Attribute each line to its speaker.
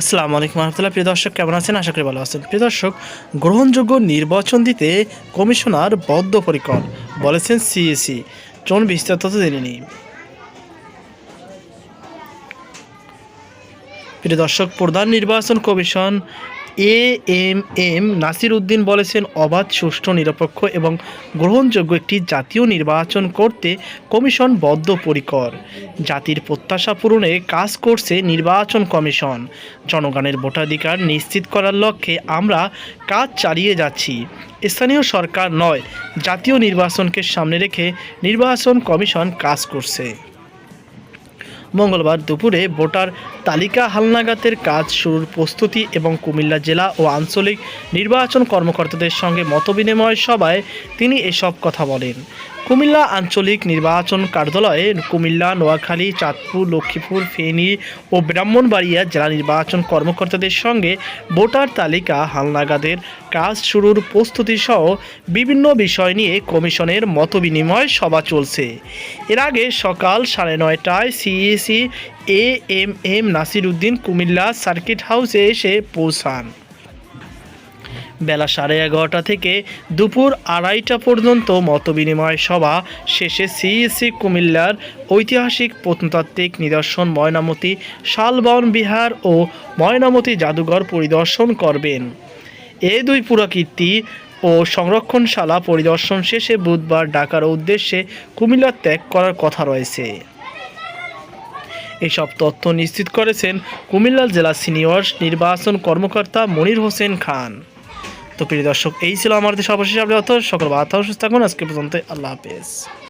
Speaker 1: আসসালামু আলাইকুম রহমতুল্লাহ। প্রিয় দর্শক, কেমন আছেন? আশা করি ভালো আছেন। প্রিয় দর্শক, গ্রহণযোগ্য নির্বাচন দিতে কমিশনার বদ্ধপরিকর, বলেছেন সিএসি। চলুন বিস্তারিত জেনে নিই। প্রিয় দর্শক, প্রধান নির্বাচন commission A M M Nasir Uddin বলেছেন, অবাধ, সুষ্ঠু, নিরপেক্ষ এবং গ্রহণযোগ্য একটি জাতীয় নির্বাচন করতে কমিশন বদ্ধপরিকর। জাতির প্রত্যাশা পূরণে কাজ করছে নির্বাচন কমিশন। জনগণের ভোটাধিকার নিশ্চিত করার লক্ষ্যে আমরা কাজ চালিয়ে যাচ্ছি। স্থানীয় সরকার নয়, জাতীয় নির্বাচনকে সামনে রেখে নির্বাচন কমিশন কাজ করছে। মঙ্গলবার দুপুরে ভোটার তালিকা হালনাগাতের কাজ শুরুর প্রস্তুতি এবং কুমিল্লা জেলা ও আঞ্চলিক নির্বাচন কর্মকর্তাদের সঙ্গে মতবিনিময় সভায় তিনি এসব কথা বলেন। কুমিল্লা আঞ্চলিক নির্বাচন কার্যালয়ে কুমিল্লা, নোয়াখালী, চাঁদপুর, লক্ষ্মীপুর, ফেনী ও ব্রাহ্মণবাড়িয়া জেলা নির্বাচন কর্মকর্তাদের সঙ্গে ভোটার তালিকা, হালনাগাদের কাজ শুরুর প্রস্তুতি সহ বিভিন্ন বিষয় নিয়ে কমিশনের মতবিনিময় সভা চলছে। এর আগে সকাল সাড়ে নয়টায় CEC A M M Nasir Uddin Cumilla circuit হাউসে এসে পৌঁছান। বেলা সাড়ে এগারোটা থেকে দুপুর আড়াইটা পর্যন্ত মতবিনিময় সভা, শেষে সিইসি কুমিল্লার ঐতিহাসিক প্রত্নতাত্ত্বিক নিদর্শন ময়নামতি, শালবন বিহার ও ময়নামতি জাদুঘর পরিদর্শন করবেন। এ দুই পুরাকীর্তি ও সংরক্ষণশালা পরিদর্শন শেষে বুধবার ঢাকার উদ্দেশ্যে কুমিল্লা ত্যাগ করার কথা রয়েছে। এসব তথ্য নিশ্চিত করেছেন কুমিল্লা জেলা সিনিয়র নির্বাচন কর্মকর্তা মনির হোসেন খান। তো প্রিয় দর্শক, এই ছিল আমাদের সর্বশেষ আপডেট। সকল বার্তা সুস্থ থাকুন, আজকে পর্যন্ত আল্লাহ হাফেজ।